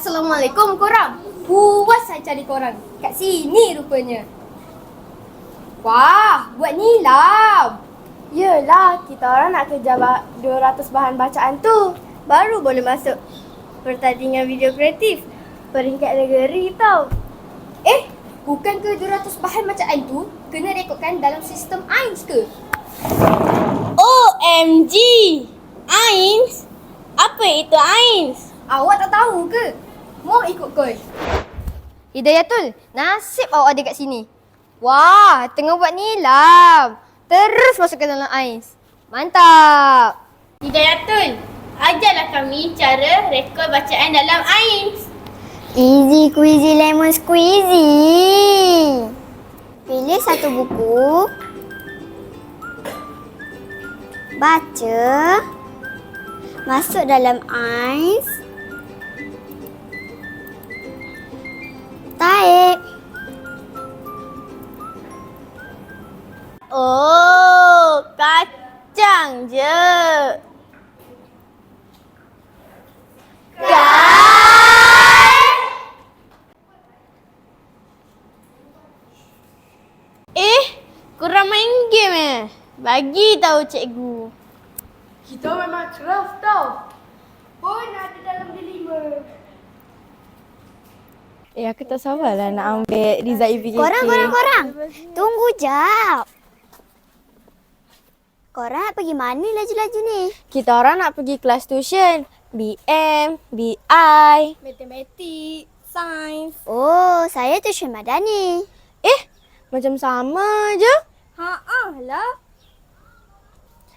Assalamualaikum korang. Puas saya cari korang. Kat sini rupanya. Wah, buat nilam. Yelah, kita orang nak kerja ba- 200 bahan bacaan tu. Baru boleh masuk pertandingan video kreatif. Peringkat negeri tau. Eh, bukan ke 200 bahan bacaan tu kena rekodkan dalam sistem AINS ke? OMG! Ains? Apa itu Ains? Awak tak tahu ke? Mau ikut koi? Hidayatul, nasib awak ada kat sini. Wah, tengah buat nilam. Terus masuk ke dalam AINS. Mantap. Hidayatul, ajarlah kami cara rekod bacaan dalam Ains. Easy squeezy lemon squeezy. Pilih satu buku. Baca. Masuk dalam ais. Taip. Oh, kacang je. Eh, kurang main game eh? Bagi tahu cikgu. Kita memang keras tau. Pun ada dalam delima. Eh aku tak sabarlah nak ambil result EPKK. Korang, korang, korang. Tunggu jap. Korang nak pergi mana laju-laju ni? Kita orang nak pergi kelas tuition. BM, BI. Matematik, sains. Oh, saya tuition madani. Eh, macam sama je. Ha lah.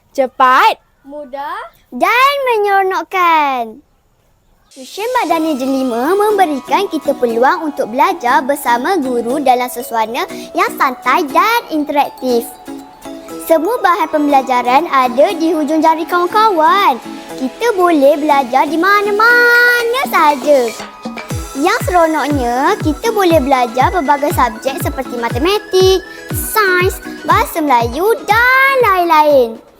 Cepat. Mudah. dan menyeronokkan. Tuition Madani Delima memberikan kita peluang untuk belajar bersama guru dalam suasana yang santai dan interaktif. Semua bahan pembelajaran ada di hujung jari kawan-kawan. Kita boleh belajar di mana-mana sahaja. Yang seronoknya, kita boleh belajar berbagai subjek seperti matematik, sains, bahasa Melayu dan lain-lain.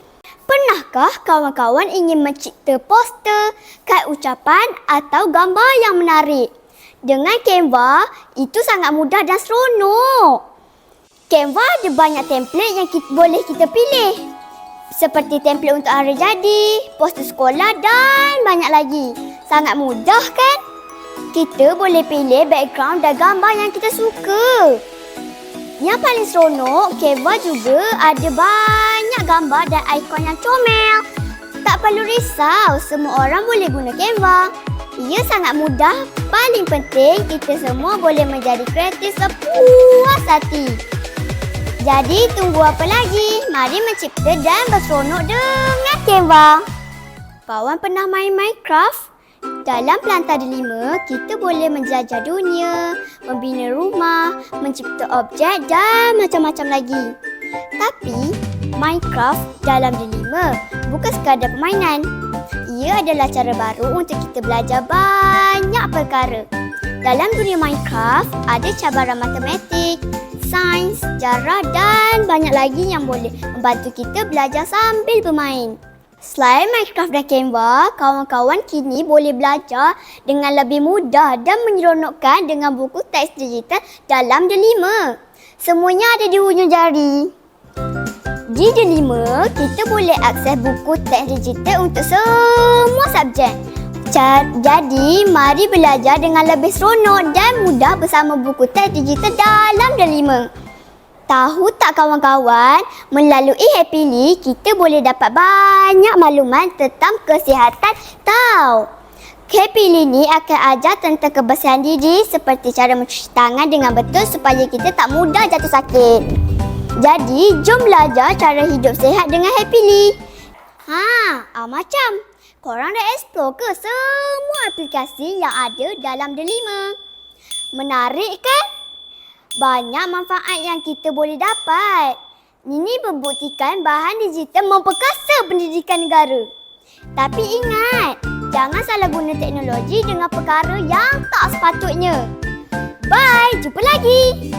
Pernahkah kawan-kawan ingin mencipta poster, kad ucapan atau gambar yang menarik? Dengan Canva, itu sangat mudah dan seronok. Canva ada banyak template yang kita, boleh kita pilih. Seperti template untuk hari jadi, poster sekolah dan banyak lagi. Sangat mudah kan? Kita boleh pilih background dan gambar yang kita suka. Yang paling seronok, Canva juga ada banyak gambar dan ikon yang comel. Tak perlu risau, semua orang boleh guna Canva. Ia sangat mudah. Paling penting, kita semua boleh menjadi kreatif sepuas hati. Jadi, tunggu apa lagi? Mari mencipta dan berseronok dengan Canva. Kawan pernah main Minecraft? Dalam Pelantar Delima, kita boleh menjelajah dunia, membina rumah, mencipta objek dan macam-macam lagi. Tapi, Minecraft dalam Delima bukan sekadar permainan. Ia adalah cara baru untuk kita belajar banyak perkara. Dalam dunia Minecraft, ada cabaran matematik, sains, sejarah dan banyak lagi yang boleh membantu kita belajar sambil bermain. Selain Minecraft dan Canva, kawan-kawan kini boleh belajar dengan lebih mudah dan menyeronokkan dengan buku teks digital dalam Delima. Semuanya ada di hujung jari. Di Delima, kita boleh akses buku teks digital untuk semua subjek. Jadi, mari belajar dengan lebih seronok dan mudah bersama buku teks digital dalam Delima. Tahu tak kawan-kawan, melalui Happily kita boleh dapat banyak maklumat tentang kesihatan tau. Happily ni akan ajar tentang kebersihan diri seperti cara mencuci tangan dengan betul supaya kita tak mudah jatuh sakit. Jadi, jom belajar cara hidup sihat dengan Happily. Ha, ah, macam korang dah explore ke semua aplikasi yang ada dalam Delima? Menarik kan? Banyak manfaat yang kita boleh dapat. Ini membuktikan bahan digital memperkasa pendidikan negara. Tapi ingat, jangan salah guna teknologi dengan perkara yang tak sepatutnya. Bye, jumpa lagi.